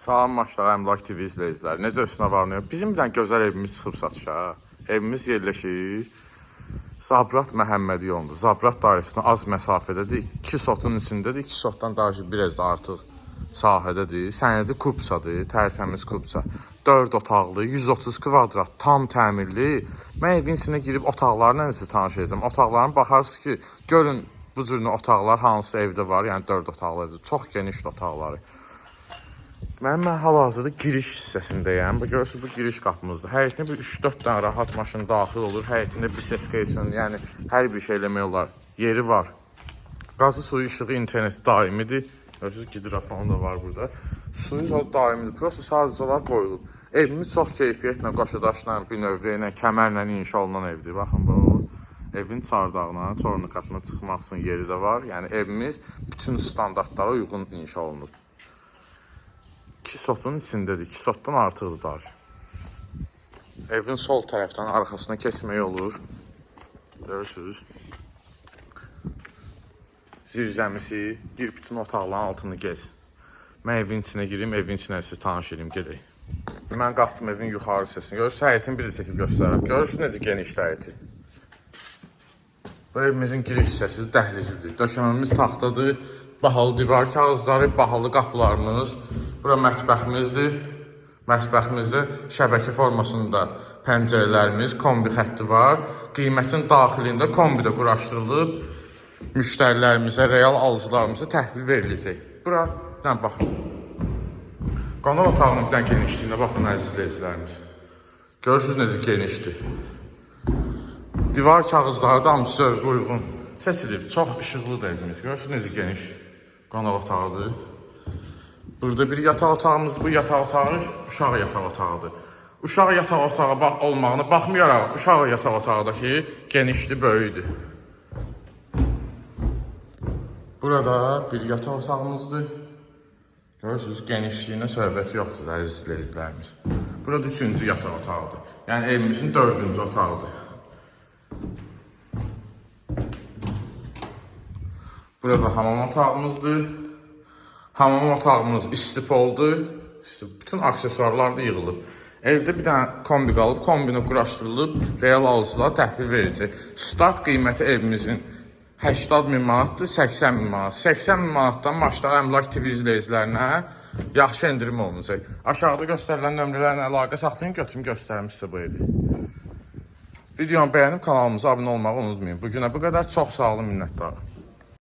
Salam maçlar Əmlak TV izləyicilər. Necə üstünə varınıyor? Bizim bir dənə gözəl evimiz çıxıb satışa. Evimiz yerləşir Zabrat Məhəmmədi yolunda. Zabrat dairəsinə az məsafədədir. 2 sotun içindədir. 2 sotdan daha biraz da artıq sahədədir. Sənədi kubsadır, tərtəmiz kubsa. 4 otaqlı, 130 kvadrat, tam təmirli. Mən evin içinə girib otaqlarla sizə tanış edəcəm. Otaqların baxarsınız ki, görün bu cür otaqlar hansı evdə var, yəni 4 otaqlı evdə. Çox geniş otaqları. Mən mən hal-hazırda giriş hissəsindəyəm. Görürsüz bu giriş qapımızdır. Həyətinə bir 3-4 dənə rahat maşın daxil olur. Həyətində bir setka üçün, yəni hər bir şey eləmək olar. Yeri var. Qazı suyu, işığı, interneti daimidir. Görürsüz gidrofonu da var burada. Suyu da daimidir. Prosta sadəcə olaraq qoyulub. Evimiz çox keyfiyyətlə, qoşudaşla, bir növlə ilə, kəmərlə inşa olunan evdir. Baxın bu. Evin çardağına, tornikatına çıxmaq üçün yeri də var. Yəni evimiz bütün standartlara uyğun inşa olunub. 2 sotun içindədir. 2 sotdan artıqdır. Evin sol tərəfdən arxasına keçmək olur. Görürsüz. Zirzəmisi, gir bütün otaqların altını gez. Mən evin içinə girim, evin içinə sizi tanış edim, gedək. Mən qalxdım evin yuxarı hissəsini. Görürsüz, həyətin bir də çəkib göstərəm. Görürsüz necə geniş həyəti. Bu evimizin giriş hissəsi dəhlizidir. Döşəməmiz taxtadır. Bahalı divar kağızları, bahalı qapılarımız. Bura mətbəximizdir. Mətbəximizdə şəbəkə formasında pəncərələrimiz, kombi xətti var. Qiymətin daxilində kombi də quraşdırılıb. Müştərilərimizə, real alıcılarımıza təhvil veriləcək. Bura, bir dənə baxın. Qonaq otağının genişliyinə baxın əziz izləyicilərimiz. Görürsünüz necə genişdir. Divar kağızları da hamısı uyğun seçilib. Çox işıqlı da evimiz. Görürsünüz necə geniş qonaq otağıdır. Burada bir yataq otağımız, bu yataq otağı uşaq yataq otağıdır. Uşaq yataq otağı bax olmağına baxmayaraq uşaq yataq otağıdakı genişli böyüdür. Burada bir yataq otağımızdır. Görürsünüz genişliyinə söhbət yoxdur əziz izləyicilərimiz. Burada üçüncü yataq otağıdır. Yəni evimizin dördüncü otağıdır. Burada hamam otağımızdır. Hamam otağımız istipoldur. İşte bütün aksesuarlar da yığılıb. Evdə bir dənə kombi qalıb, kombinə quraşdırılıb, real alıcılara təhvil verəcək. Start qiyməti evimizin 80 min manatdır, 80 min manat. 80 min manatdan başlar əmlak TV yaxşı endirim olunacaq. Aşağıda göstərilən nömrələrlə əlaqə saxlayın, götürüm göstərim sizə bu evi. Videonu bəyənib kanalımıza abunə olmağı unutmayın. Bu günə bu qədər. Çox sağ olun, minnətdarım.